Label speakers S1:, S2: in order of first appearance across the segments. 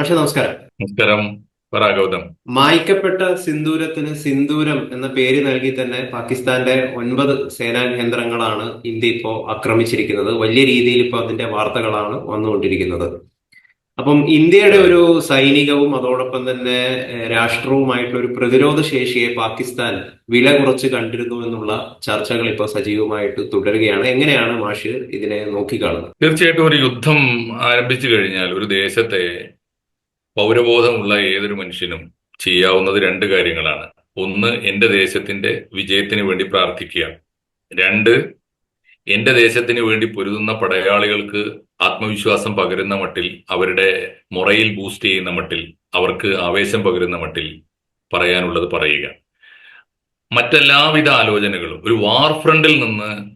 S1: പക്ഷെ നമസ്കാരം.
S2: നമസ്കാരം. ഗൗതം.
S1: മായ്ക്കപ്പെട്ട സിന്ദൂരത്തിന് സിന്ദൂരം എന്ന പേര് നൽകി തന്നെ പാകിസ്ഥാന്റെ ഒൻപത് സേനാ കേന്ദ്രങ്ങളാണ് ഇന്ത്യ ഇപ്പോ ആക്രമിച്ചിരിക്കുന്നത്. വലിയ രീതിയിൽ ഇപ്പോൾ അതിന്റെ വാർത്തകളാണ് വന്നുകൊണ്ടിരിക്കുന്നത്. അപ്പം ഇന്ത്യയുടെ ഒരു സൈനികവും അതോടൊപ്പം തന്നെ രാഷ്ട്രവുമായിട്ടുള്ള ഒരു പ്രതിരോധ ശേഷിയെ പാകിസ്ഥാൻ വില കുറച്ച് കണ്ടിരുന്നു എന്നുള്ള ചർച്ചകൾ ഇപ്പോൾ സജീവമായിട്ട് തുടരുകയാണ്. എങ്ങനെയാണ് മാഷ് ഇതിനെ നോക്കിക്കാണുന്നത്?
S2: തീർച്ചയായിട്ടും ഒരു യുദ്ധം ആരംഭിച്ചു കഴിഞ്ഞാൽ ഒരു ദേശത്തെ പൗരബോധമുള്ള ഏതൊരു മനുഷ്യനും ചെയ്യാവുന്നത് രണ്ട് കാര്യങ്ങളാണ്. ഒന്ന് എന്റെ ദേശത്തിന്റെ വിജയത്തിന് വേണ്ടി പ്രാർത്ഥിക്കുക. രണ്ട് എന്റെ ദേശത്തിന് വേണ്ടി പൊരുതുന്ന പടയാളികൾക്ക് ആത്മവിശ്വാസം പകരുന്ന മട്ടിൽ അവരുടെ മുറയിൽ ബൂസ്റ്റ് ചെയ്യുന്ന മട്ടിൽ അവർക്ക് ആവേശം പകരുന്ന മട്ടിൽ പറയാനുള്ളത് പറയുക. മറ്റെല്ലാവിധ ആലോചനകളും ഒരു വാർ ഫ്രണ്ടിൽ നിന്ന്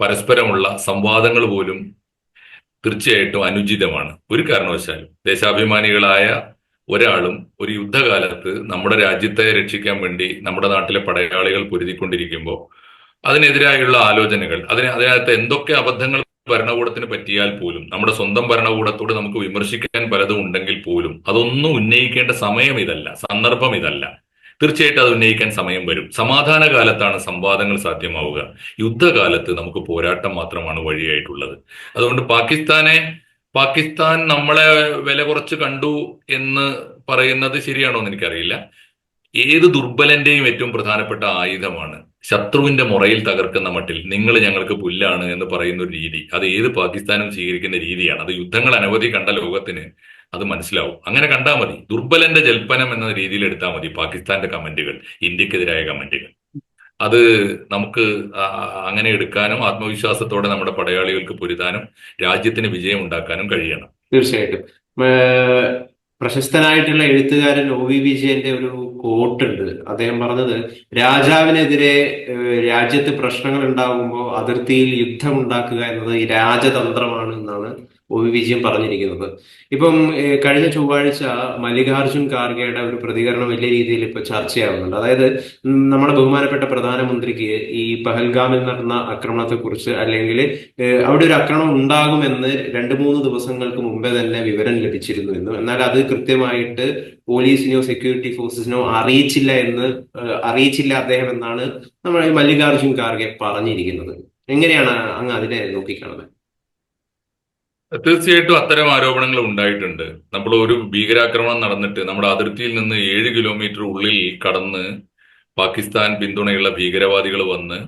S2: പരസ്പരമുള്ള സംവാദങ്ങൾ പോലും തീർച്ചയായിട്ടും അനുചിതമാണ്. ഒരു കാരണവശാലും ദേശാഭിമാനികളായ ഒരാളും ഒരു യുദ്ധകാലത്ത് നമ്മുടെ രാജ്യത്തെ രക്ഷിക്കാൻ വേണ്ടി നമ്മുടെ നാട്ടിലെ പടയാളികൾ പൊരുതിക്കൊണ്ടിരിക്കുമ്പോൾ അതിനെതിരായുള്ള ആലോചനകൾ അതിന് അതിനകത്ത് എന്തൊക്കെ അബദ്ധങ്ങൾ ഭരണകൂടത്തിന് പറ്റിയാൽ പോലും നമ്മുടെ സ്വന്തം ഭരണകൂടത്തോട് നമുക്ക് വിമർശിക്കാൻ പലതും ഉണ്ടെങ്കിൽ പോലും അതൊന്നും ഉന്നയിക്കേണ്ട സമയം ഇതല്ല സന്ദർഭം ഇതല്ല. തീർച്ചയായിട്ടും അത് ഉന്നയിക്കാൻ സമയം വരും. സമാധാന കാലത്താണ് സംവാദങ്ങൾ സാധ്യമാവുക. യുദ്ധകാലത്ത് നമുക്ക് പോരാട്ടം മാത്രമാണ് വഴിയായിട്ടുള്ളത്. അതുകൊണ്ട് പാകിസ്ഥാനെ പാകിസ്ഥാൻ നമ്മളെ വില കുറച്ച് കണ്ടു എന്ന് പറയുന്നത് ശരിയാണോ എന്ന് എനിക്കറിയില്ല. ഏത് ദുർബലന്റെയും ഏറ്റവും പ്രധാനപ്പെട്ട ആയുധമാണ് ശത്രുവിന്റെ മുറയിൽ തകർക്കുന്ന മട്ടിൽ നിങ്ങൾ ഞങ്ങൾക്ക് പുല്ലാണ് എന്ന് പറയുന്ന ഒരു രീതി. അത് ഏത് പാകിസ്ഥാനും സ്വീകരിക്കുന്ന രീതിയാണ്. അത് യുദ്ധങ്ങൾ അനവധി കണ്ട ലോകത്തിന് അത് മനസ്സിലാവും. അങ്ങനെ കണ്ടാൽ മതി. ദുർബലന്റെ ജൽപ്പനം എന്ന രീതിയിൽ എടുത്താൽ മതി പാകിസ്ഥാന്റെ കമന്റുകൾ ഇന്ത്യക്കെതിരായ കമന്റുകൾ. അത് നമുക്ക് അങ്ങനെ എടുക്കാനും ആത്മവിശ്വാസത്തോടെ നമ്മുടെ പടയാളികൾക്ക് പൊരുതാനും രാജ്യത്തിന് വിജയം ഉണ്ടാക്കാനും കഴിയണം.
S1: തീർച്ചയായിട്ടും. പ്രശസ്തനായിട്ടുള്ള എഴുത്തുകാരൻ ഒ വി വിജയന്റെ ഒരു കോട്ടുണ്ട് അദ്ദേഹം പറഞ്ഞത് രാജാവിനെതിരെ രാജ്യത്ത് പ്രശ്നങ്ങൾ ഉണ്ടാകുമ്പോൾ അതിർത്തിയിൽ യുദ്ധം ഉണ്ടാക്കുക എന്നത് രാജതന്ത്രമാണ് എന്നാണ് വി വിജയൻ പറഞ്ഞിരിക്കുന്നത്. ഇപ്പം കഴിഞ്ഞ ചൊവ്വാഴ്ച മല്ലികാർജുൻ ഖാർഗെയുടെ ഒരു പ്രതികരണം വലിയ രീതിയിൽ ഇപ്പൊ ചർച്ചയാവുന്നുണ്ട്. അതായത് നമ്മുടെ ബഹുമാനപ്പെട്ട പ്രധാനമന്ത്രിക്ക് ഈ പഹൽഗാമിൽ നടന്ന ആക്രമണത്തെ കുറിച്ച് അല്ലെങ്കിൽ അവിടെ ഒരു ആക്രമണം ഉണ്ടാകുമെന്ന് രണ്ട് മൂന്ന് ദിവസങ്ങൾക്ക് മുമ്പേ തന്നെ വിവരം ലഭിച്ചിരുന്നു എന്നും. എന്നാൽ അത് കൃത്യമായിട്ട് പോലീസിനോ സെക്യൂരിറ്റി ഫോഴ്സസിനോ അറിയിച്ചില്ല എന്ന് അറിയിച്ചില്ല അദ്ദേഹം എന്നാണ് നമ്മൾ മല്ലികാർജുൻ ഖാർഗെ പറഞ്ഞിരിക്കുന്നത്. എങ്ങനെയാണ് അങ്ങ് അതിനെ നോക്കിക്കാണുന്നത്?
S2: തീർച്ചയായിട്ടും അത്തരം ആരോപണങ്ങൾ ഉണ്ടായിട്ടുണ്ട്. നമ്മൾ ഒരു ഭീകരാക്രമണം നടന്നിട്ട് നമ്മുടെ അതിർത്തിയിൽ നിന്ന് ഏഴ് കിലോമീറ്റർ ഉള്ളിൽ കടന്ന് പാകിസ്ഥാൻ പിന്തുണയുള്ള ഭീകരവാദികൾ വന്ന്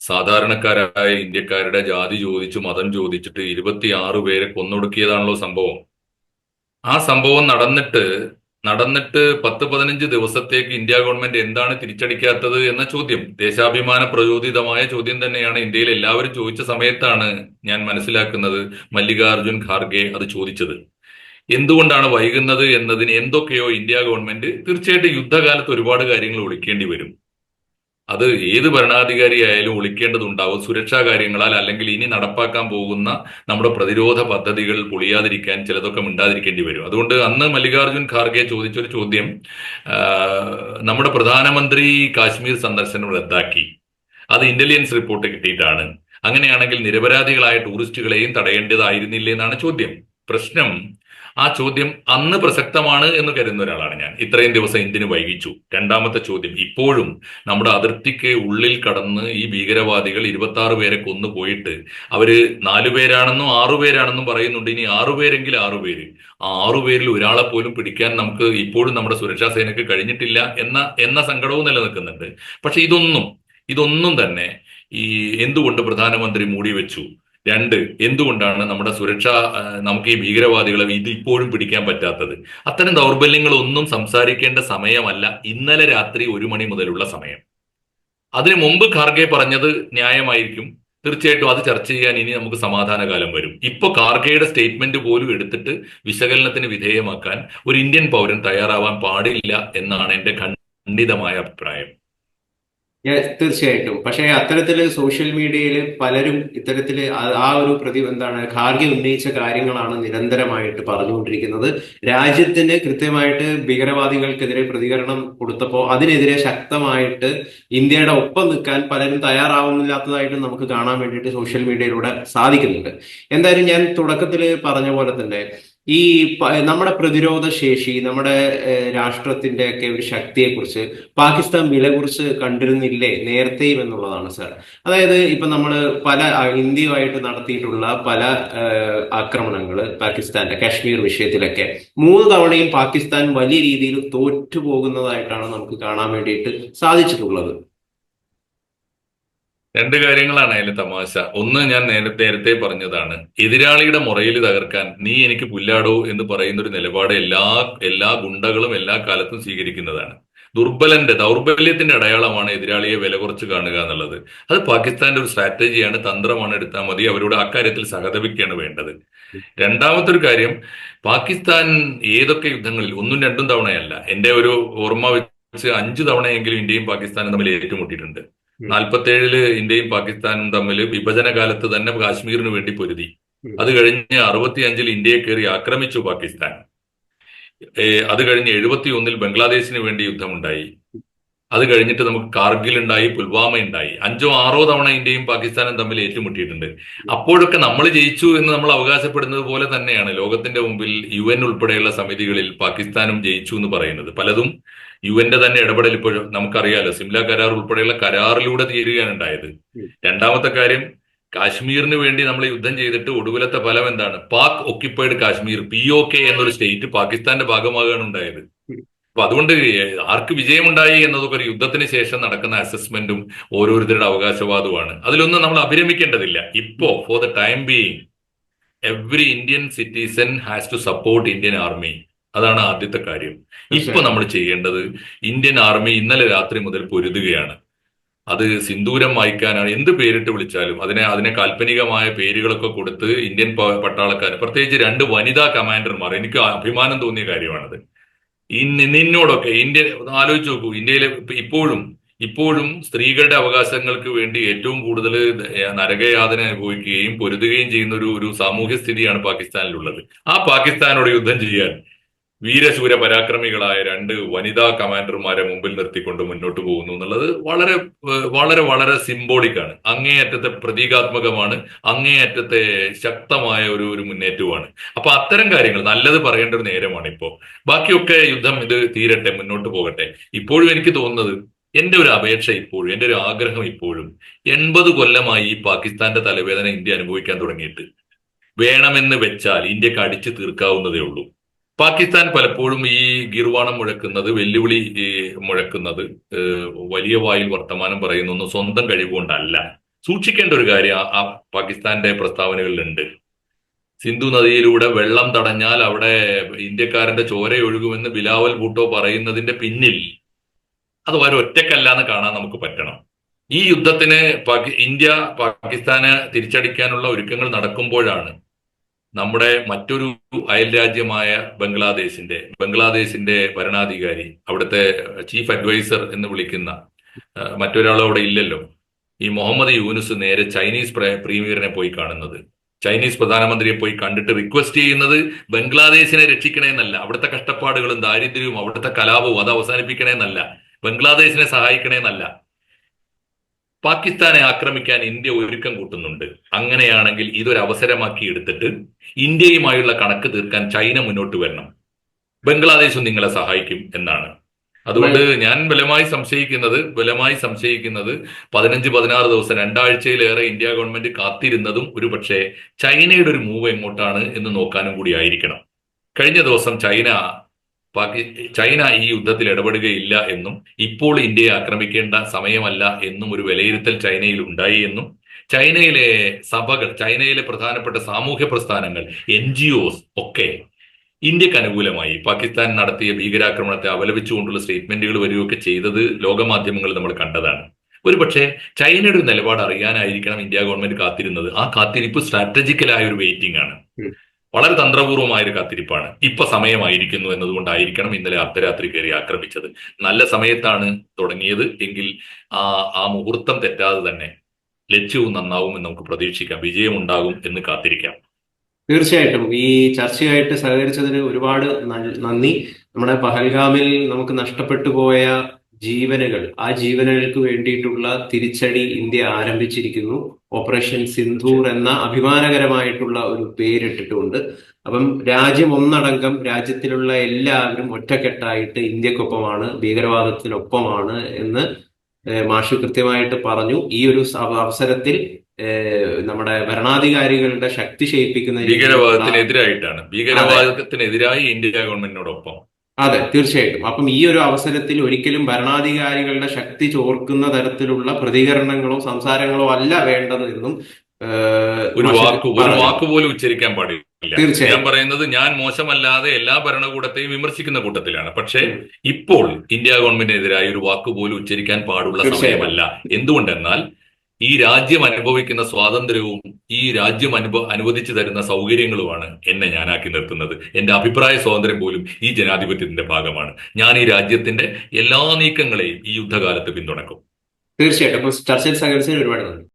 S2: സാധാരണക്കാരായ ഇന്ത്യക്കാരുടെ ജാതി ചോദിച്ചു മതം ചോദിച്ചിട്ട് ഇരുപത്തിയാറ് പേരെ കൊന്നൊടുക്കിയതാണല്ലോ സംഭവം. ആ സംഭവം നടന്നിട്ട് നടന്നിട്ട് പത്ത് പതിനഞ്ച് ദിവസത്തേക്ക് ഇന്ത്യ ഗവൺമെന്റ് എന്താണ് തിരിച്ചടിക്കാത്തത് എന്ന ചോദ്യം. ദേശാഭിമാന പ്രചോദിതമായ ചോദ്യം തന്നെയാണ് ഇന്ത്യയിൽ എല്ലാവരും ചോദിച്ച സമയത്താണ് ഞാൻ മനസ്സിലാക്കുന്നത് മല്ലികാർജുൻ ഖാർഗെ അത് ചോദിച്ചത്. എന്തുകൊണ്ടാണ് വൈകുന്നത് എന്നതിന് എന്തൊക്കെയോ ഇന്ത്യ ഗവൺമെന്റ് തീർച്ചയായിട്ടും യുദ്ധകാലത്ത് ഒരുപാട് കാര്യങ്ങൾ ഒളിക്കേണ്ടി വരും. അത് ഏത് ഭരണാധികാരിയായാലും ഒളിക്കേണ്ടതുണ്ടാവും. സുരക്ഷാ കാര്യങ്ങളാൽ അല്ലെങ്കിൽ ഇനി നടപ്പാക്കാൻ പോകുന്ന നമ്മുടെ പ്രതിരോധ പദ്ധതികൾ പൊളിയാതിരിക്കാൻ ചിലതൊക്കെ മിണ്ടാതിരിക്കേണ്ടി വരും. അതുകൊണ്ട് അന്ന് മല്ലികാർജുൻ ഖാർഗെ ചോദിച്ചൊരു ചോദ്യം നമ്മുടെ പ്രധാനമന്ത്രി കാശ്മീർ സന്ദർശനം റദ്ദാക്കി. അത് ഇന്റലിജൻസ് റിപ്പോർട്ട് കിട്ടിയിട്ടാണ്. അങ്ങനെയാണെങ്കിൽ നിരപരാധികളായ ടൂറിസ്റ്റുകളെയും തടയേണ്ടതായിരുന്നില്ലേ എന്നാണ് ചോദ്യം. പ്രശ്നം ആ ചോദ്യം അന്ന് പ്രസക്തമാണ് എന്ന് കരുതുന്ന ഒരാളാണ് ഞാൻ. ഇത്രയും ദിവസം എന്തിനു വൈകിച്ചു? രണ്ടാമത്തെ ചോദ്യം ഇപ്പോഴും നമ്മുടെ അതിർത്തിക്ക് ഉള്ളിൽ കടന്ന് ഈ ഭീകരവാദികൾ ഇരുപത്തി ആറ് പേരെ കൊന്നു പോയിട്ട് അവർ നാലുപേരാണെന്നും ആറുപേരാണെന്നും പറയുന്നുണ്ട്. ഇനി ആറുപേരെങ്കിൽ ആറുപേര് ആ ആറുപേരിൽ ഒരാളെ പോലും പിടിക്കാൻ നമുക്ക് ഇപ്പോഴും നമ്മുടെ സുരക്ഷാ സേനയ്ക്ക് കഴിഞ്ഞിട്ടില്ല എന്ന എന്ന സങ്കടവും നിലനിൽക്കുന്നുണ്ട്. പക്ഷെ ഇതൊന്നും ഇതൊന്നും തന്നെ ഈ എന്തുകൊണ്ട് പ്രധാനമന്ത്രി മൂടി വെച്ചു രണ്ട് എന്തുകൊണ്ടാണ് നമ്മുടെ സുരക്ഷ നമുക്ക് ഈ ഭീകരവാദികളെ ഇത് ഇപ്പോഴും പിടിക്കാൻ പറ്റാത്തത്? അത്തരം ദൗർബല്യങ്ങളൊന്നും സംസാരിക്കേണ്ട സമയമല്ല ഇന്നലെ രാത്രി ഒരു മണി മുതലുള്ള സമയം. അതിനു മുമ്പ് ഖാർഗെ പറഞ്ഞത് ന്യായമായിരിക്കും. തീർച്ചയായിട്ടും അത് ചർച്ച ചെയ്യാൻ ഇനി നമുക്ക് സമാധാനകാലം വരും. ഇപ്പൊ ഖാർഗെയുടെ സ്റ്റേറ്റ്മെന്റ് പോലും എടുത്തിട്ട് വിശകലനത്തിന് വിധേയമാക്കാൻ ഒരു ഇന്ത്യൻ പൗരൻ തയ്യാറാവാൻ പാടില്ല എന്നാണ് എന്റെ ഖണ്ഡിതമായ അഭിപ്രായം.
S1: തീർച്ചയായിട്ടും. പക്ഷേ അത്തരത്തിൽ സോഷ്യൽ മീഡിയയിൽ പലരും ഇത്തരത്തിൽ ആ- ഒരു പ്രതി എന്താണ് ഖാർഗെ ഉന്നയിച്ച കാര്യങ്ങളാണ് നിരന്തരമായിട്ട് പറഞ്ഞുകൊണ്ടിരിക്കുന്നത്. രാജ്യത്തിന് കൃത്യമായിട്ട് ഭീകരവാദികൾക്കെതിരെ പ്രതികരണം കൊടുത്തപ്പോൾ അതിനെതിരെ ശക്തമായിട്ട് ഇന്ത്യയുടെ ഒപ്പം നിൽക്കാൻ പലരും തയ്യാറാവുന്നില്ലാത്തതായിട്ട് നമുക്ക് കാണാൻ വേണ്ടിയിട്ട് സോഷ്യൽ മീഡിയയിലൂടെ സാധിക്കുന്നുണ്ട്. എന്തായാലും ഞാൻ തുടക്കത്തിൽ പറഞ്ഞ പോലെ തന്നെ ഈ നമ്മുടെ പ്രതിരോധ ശേഷി നമ്മുടെ രാഷ്ട്രത്തിന്റെ ഒക്കെ ഒരു ശക്തിയെ കുറിച്ച് പാകിസ്ഥാൻ വില കുറിച്ച് കണ്ടിരുന്നില്ലേ നേരത്തെയും എന്നുള്ളതാണ് സാർ. അതായത് ഇപ്പൊ നമ്മൾ പല ഇന്ത്യയുമായിട്ട് നടത്തിയിട്ടുള്ള പല ആക്രമണങ്ങൾ പാകിസ്ഥാന്റെ കാശ്മീർ വിഷയത്തിലൊക്കെ മൂന്ന് തവണയും പാകിസ്ഥാൻ വലിയ രീതിയിൽ തോറ്റുപോകുന്നതായിട്ടാണ് നമുക്ക് കാണാൻ വേണ്ടിയിട്ട് സാധിച്ചിട്ടുള്ളത്.
S2: രണ്ട് കാര്യങ്ങളാണ് അതിൽ തമാശ. ഒന്ന് ഞാൻ നേരത്തെ പറഞ്ഞതാണ്. എതിരാളിയുടെ മുറയിൽ തകർക്കാൻ നീ എനിക്ക് പുല്ലാടോ എന്ന് പറയുന്ന ഒരു നിലപാട് എല്ലാ എല്ലാ ഗുണ്ടകളും എല്ലാ കാലത്തും സ്വീകരിക്കുന്നതാണ്. ദുർബലന്റെ ദൗർബല്യത്തിന്റെ അടയാളമാണ് എതിരാളിയെ വില കുറച്ച് കാണുക എന്നുള്ളത്. അത് പാകിസ്ഥാന്റെ ഒരു സ്ട്രാറ്റജിയാണ് തന്ത്രമാണ് എടുത്താൽ മതി അവരോട് അക്കാര്യത്തിൽ സഹതപിക്കുകയാണ് വേണ്ടത്. രണ്ടാമത്തെ ഒരു കാര്യം പാകിസ്ഥാൻ ഏതൊക്കെ യുദ്ധങ്ങളിൽ ഒന്നും രണ്ടും തവണയല്ല എന്റെ ഒരു ഓർമ്മ വെച്ച് അഞ്ചു തവണയെങ്കിലും ഇന്ത്യയും പാകിസ്ഥാനും തമ്മിൽ ഏറ്റുമുട്ടിയിട്ടുണ്ട്. നാൽപ്പത്തേഴിൽ ഇന്ത്യയും പാകിസ്ഥാനും തമ്മിൽ വിഭജന കാലത്ത് തന്നെ കാശ്മീരിന് വേണ്ടി പൊരുതി. അത് കഴിഞ്ഞ് അറുപത്തി അഞ്ചിൽ ഇന്ത്യയെ കയറി ആക്രമിച്ചു പാകിസ്ഥാൻ. അത് കഴിഞ്ഞ് എഴുപത്തി ഒന്നിൽ ബംഗ്ലാദേശിന് വേണ്ടി യുദ്ധമുണ്ടായി. അത് കഴിഞ്ഞിട്ട് നമുക്ക് കാർഗിൽ ഉണ്ടായി പുൽവാമ ഉണ്ടായി അഞ്ചോ ആറോ തവണ ഇന്ത്യയും പാകിസ്ഥാനും തമ്മിൽ ഏറ്റുമുട്ടിയിട്ടുണ്ട്. അപ്പോഴൊക്കെ നമ്മൾ ജയിച്ചു എന്ന് നമ്മൾ അവകാശപ്പെടുന്നത് പോലെ തന്നെയാണ് ലോകത്തിന്റെ മുമ്പിൽ യു എൻ ഉൾപ്പെടെയുള്ള സമിതികളിൽ പാകിസ്ഥാനും ജയിച്ചു എന്ന് പറയുന്നത്. പലതും യു എന്റെ തന്നെ ഇടപെടൽ ഇപ്പോഴും നമുക്കറിയാലോ സിംല കരാർ ഉൾപ്പെടെയുള്ള കരാറിലൂടെ തീരുകയാണ് ഉണ്ടായത്. രണ്ടാമത്തെ കാര്യം കാശ്മീരിന് വേണ്ടി നമ്മൾ യുദ്ധം ചെയ്തിട്ട് ഒടുവിലത്തെ ഫലം എന്താണ്? Pak occupied Kashmir P O K എന്നൊരു സ്റ്റേറ്റ് പാകിസ്ഥാന്റെ ഭാഗമാകാണ് ഉണ്ടായത്. അപ്പൊ അതുകൊണ്ട് ആർക്ക് വിജയമുണ്ടായി എന്നതൊക്കെ ഒരു യുദ്ധത്തിന് ശേഷം നടക്കുന്ന അസസ്മെന്റും ഓരോരുത്തരുടെ അവകാശവാദവുമാണ്. അതിലൊന്നും നമ്മൾ അഭിരമിക്കേണ്ടതില്ല. ഇപ്പോ for the time being every Indian citizen has to support Indian army അതാണ് ആദ്യത്തെ കാര്യം. ഇപ്പൊ നമ്മൾ ചെയ്യേണ്ടത് ഇന്ത്യൻ ആർമി ഇന്നലെ രാത്രി മുതൽ പൊരുതുകയാണ്. അത് സിന്ദൂരം വായിക്കാനാണ്. എന്ത് പേരിട്ട് വിളിച്ചാലും അതിനെ അതിനെ കാൽപ്പനികമായ പേരുകളൊക്കെ കൊടുത്ത് ഇന്ത്യൻ പട്ടാളക്കാർ പ്രത്യേകിച്ച് രണ്ട് വനിതാ കമാൻഡർമാർ എനിക്ക് അഭിമാനം തോന്നിയ കാര്യമാണത്. നിന്നോടൊക്കെ ഇന്ത്യ ഒന്ന് ആലോചിച്ച് നോക്കൂ. ഇന്ത്യയിലെ ഇപ്പോഴും ഇപ്പോഴും സ്ത്രീകളുടെ അവകാശങ്ങൾക്ക് വേണ്ടി ഏറ്റവും കൂടുതൽ നരകയാതന അനുഭവിക്കുകയും പൊരുതുകയും ചെയ്യുന്ന ഒരു ഒരു സാമൂഹ്യ സ്ഥിതിയാണ് പാകിസ്ഥാനിലുള്ളത്. ആ പാകിസ്ഥാനോട് യുദ്ധം ചെയ്യാൻ വീരശൂര പരാക്രമികളായ രണ്ട് വനിതാ കമാൻഡർമാരെ മുമ്പിൽ നിർത്തിക്കൊണ്ട് മുന്നോട്ട് പോകുന്നു എന്നുള്ളത് വളരെ വളരെ വളരെ സിംബോളിക് ആണ്. അങ്ങേയറ്റത്തെ പ്രതീകാത്മകമാണ് അങ്ങേയറ്റത്തെ ശക്തമായ ഒരു ഒരു മുന്നേറ്റവുമാണ്. അപ്പൊ അത്തരം കാര്യങ്ങൾ നല്ലത് പറയേണ്ട ഒരു നേരമാണ് ഇപ്പോ. ബാക്കിയൊക്കെ യുദ്ധം ഇത് തീരട്ടെ മുന്നോട്ട് പോകട്ടെ. ഇപ്പോഴും എനിക്ക് തോന്നുന്നത് എന്റെ ഒരു അപേക്ഷ ഇപ്പോഴും എന്റെ ഒരു ആഗ്രഹം ഇപ്പോഴും എൺപത് കൊല്ലമായി പാകിസ്ഥാന്റെ തലവേദന ഇന്ത്യ അനുഭവിക്കാൻ തുടങ്ങിയിട്ട് വേണമെന്ന് വെച്ചാൽ ഇന്ത്യയ്ക്ക് അടിച്ചു തീർക്കാവുന്നതേ ഉള്ളൂ. പാകിസ്ഥാൻ പലപ്പോഴും ഈ ഗിർവാണം മുഴക്കുന്നത് വെല്ലുവിളി മുഴക്കുന്നത് വലിയ വായിൽ വർത്തമാനം പറയുന്നൊന്നും സ്വന്തം കഴിവുകൊണ്ടല്ല. സൂക്ഷിക്കേണ്ട ഒരു കാര്യം ആ- പാകിസ്ഥാന്റെ പ്രസ്താവനകളിലുണ്ട്. സിന്ധു നദിയിലൂടെ വെള്ളം തടഞ്ഞാൽ അവിടെ ഇന്ത്യക്കാരന്റെ ചോര ഒഴുകുമെന്ന് ബിലാവൽ ഭൂട്ടോ പറയുന്നതിന്റെ പിന്നിൽ അത് വരെ ഒറ്റക്കല്ല എന്ന് കാണാൻ നമുക്ക് പറ്റണം. ഈ യുദ്ധത്തിന് ഇന്ത്യ പാകിസ്ഥാന് തിരിച്ചടിക്കാനുള്ള ഒരുക്കങ്ങൾ നടക്കുമ്പോഴാണ് നമ്മുടെ മറ്റൊരു അയൽ രാജ്യമായ ബംഗ്ലാദേശിന്റെ ബംഗ്ലാദേശിന്റെ ഭരണാധികാരി അവിടുത്തെ ചീഫ് അഡ്വൈസർ എന്ന് വിളിക്കുന്ന മറ്റൊരാളവിടെ ഇല്ലല്ലോ. ഈ മുഹമ്മദ് യൂനുസ് നേരെ ചൈനീസ് പ്രീമിയറിനെ പോയി കാണുന്നത്. ചൈനീസ് പ്രധാനമന്ത്രിയെ പോയി കണ്ടിട്ട് റിക്വസ്റ്റ് ചെയ്യുന്നത് ബംഗ്ലാദേശിനെ രക്ഷിക്കണേന്നല്ല. അവിടുത്തെ കഷ്ടപ്പാടുകളും ദാരിദ്ര്യവും അവിടുത്തെ കലാപവും അത് അവസാനിപ്പിക്കണേന്നല്ല. ബംഗ്ലാദേശിനെ സഹായിക്കണേന്നല്ല. പാകിസ്ഥാനെ ആക്രമിക്കാൻ ഇന്ത്യ ഒരുക്കം കൂട്ടുന്നുണ്ട്. അങ്ങനെയാണെങ്കിൽ ഇതൊരു അവസരമാക്കി എടുത്തിട്ട് ഇന്ത്യയുമായുള്ള കണക്ക് തീർക്കാൻ ചൈന മുന്നോട്ട് വരണം. ബംഗ്ലാദേശും നിങ്ങളെ സഹായിക്കും എന്നാണ്. അതുകൊണ്ട് ഞാൻ ബലമായി സംശയിക്കുന്നത് ബലമായി സംശയിക്കുന്നത് പതിനഞ്ച് പതിനാറ് ദിവസം രണ്ടാഴ്ചയിലേറെ ഇന്ത്യ ഗവൺമെന്റ് കാത്തിരുന്നതും ഒരുപക്ഷെ ചൈനയുടെ ഒരു മൂവ് എങ്ങോട്ടാണ് എന്ന് നോക്കാനും കൂടി ആയിരിക്കണം. കഴിഞ്ഞ ദിവസം ചൈന പാകി ചൈന ഈ യുദ്ധത്തിൽ ഇടപെടുകയില്ല എന്നും ഇപ്പോൾ ഇന്ത്യയെ ആക്രമിക്കേണ്ട സമയമല്ല എന്നും ഒരു വിലയിരുത്തൽ ചൈനയിൽ ഉണ്ടായി എന്നും ചൈനയിലെ സഭകൾ ചൈനയിലെ പ്രധാനപ്പെട്ട സാമൂഹ്യ പ്രസ്ഥാനങ്ങൾ എൻ ജി ഒസ് ഒക്കെ ഇന്ത്യയ്ക്ക് അനുകൂലമായി പാകിസ്ഥാൻ നടത്തിയ ഭീകരാക്രമണത്തെ അപലപിച്ചുകൊണ്ടുള്ള സ്റ്റേറ്റ്മെന്റുകൾ വരികയൊക്കെ ചെയ്തത് ലോകമാധ്യമങ്ങൾ നമ്മൾ കണ്ടതാണ്. ഒരുപക്ഷെ ചൈനയുടെ നിലപാട് അറിയാനായിരിക്കണം ഇന്ത്യ ഗവൺമെന്റ് കാത്തിരുന്നത്. ആ കാത്തിരിപ്പ് സ്ട്രാറ്റജിക്കലായ ഒരു വെയിറ്റിംഗ് ആണ്. വളരെ തന്ത്രപൂർവമായ ഒരു കാത്തിരിപ്പാണ്. ഇപ്പൊ സമയമായിരിക്കുന്നു എന്നതുകൊണ്ടായിരിക്കണം ഇന്നലെ അർദ്ധരാത്രി കയറി ആക്രമിച്ചത്. നല്ല സമയത്താണ് തുടങ്ങിയത് എങ്കിൽ ആ ആ മുഹൂർത്തം തെറ്റാതെ തന്നെ ലക്ഷ്യവും നന്നാവും എന്ന് നമുക്ക് പ്രതീക്ഷിക്കാം. വിജയമുണ്ടാകും എന്ന് കാത്തിരിക്കാം.
S1: തീർച്ചയായിട്ടും. ഈ ചർച്ചയായിട്ട് സഹകരിച്ചതിന് ഒരുപാട് നന്ദി. നമ്മുടെ പഹൽഗാമിൽ നമുക്ക് നഷ്ടപ്പെട്ടു പോയ ജീവനുകൾ. ആ ജീവനുകൾക്ക് വേണ്ടിയിട്ടുള്ള തിരിച്ചടി ഇന്ത്യ ആരംഭിച്ചിരിക്കുന്നു. ഓപ്പറേഷൻ സിന്ധൂർ എന്ന അഭിമാനകരമായിട്ടുള്ള ഒരു പേരിട്ടിട്ടുണ്ട്. അപ്പം രാജ്യം ഒന്നടങ്കം രാജ്യത്തിലുള്ള എല്ലാവരും ഒറ്റക്കെട്ടായിട്ട് ഇന്ത്യക്കൊപ്പമാണ് ഭീകരവാദത്തിനൊപ്പമാണ് എന്ന് മാഷു കൃത്യമായിട്ട് പറഞ്ഞു. ഈ ഒരു അവസരത്തിൽ നമ്മുടെ ഭരണാധികാരികളുടെ ശക്തി ക്ഷയിപ്പിക്കുന്ന
S2: ഭീകരവാദത്തിനെതിരായിട്ടാണ്. ഭീകരവാദത്തിനെതിരായി ഇന്ത്യ ഗവൺമെന്റിനോടൊപ്പം.
S1: അതെ തീർച്ചയായിട്ടും. അപ്പം ഈ ഒരു അവസരത്തിൽ ഒരിക്കലും ഭരണാധികാരികളുടെ ശക്തി ചോർക്കുന്ന തരത്തിലുള്ള പ്രതികരണങ്ങളോ സംസാരങ്ങളോ അല്ല വേണ്ടത് എന്നും
S2: ഒരു വാക്ക് ഒരു വാക്ക് പോലും ഉച്ചരിക്കാൻ പാടില്ല. ഞാൻ പറയുന്നത് ഞാൻ മോശമല്ലാതെ എല്ലാ ഭരണകൂടത്തെയും വിമർശിക്കുന്ന കൂട്ടത്തിലാണ്. പക്ഷേ ഇപ്പോൾ ഇന്ത്യ ഗവൺമെന്റിനെതിരായി ഒരു വാക്ക് പോലും ഉച്ചരിക്കാൻ പാടുള്ള സമയമല്ല. എന്തുകൊണ്ടെന്നാൽ ഈ രാജ്യം അനുഭവിക്കുന്ന സ്വാതന്ത്ര്യവും ഈ രാജ്യം അനുഭവ അനുവദിച്ചു തരുന്ന സൗകര്യങ്ങളുമാണ് എന്നെ ഞാനാക്കി നിർത്തുന്നത്. എന്റെ അഭിപ്രായ സ്വാതന്ത്ര്യം പോലും ഈ ജനാധിപത്യത്തിന്റെ ഭാഗമാണ്. ഞാൻ ഈ രാജ്യത്തിന്റെ എല്ലാ നീക്കങ്ങളെയും ഈ യുദ്ധകാലത്ത് പിന്തുണക്കും.
S1: തീർച്ചയായിട്ടും. ചർച്ചയിൽ സഹകരിച്ചതിന് ഒരുപാട് നന്ദി.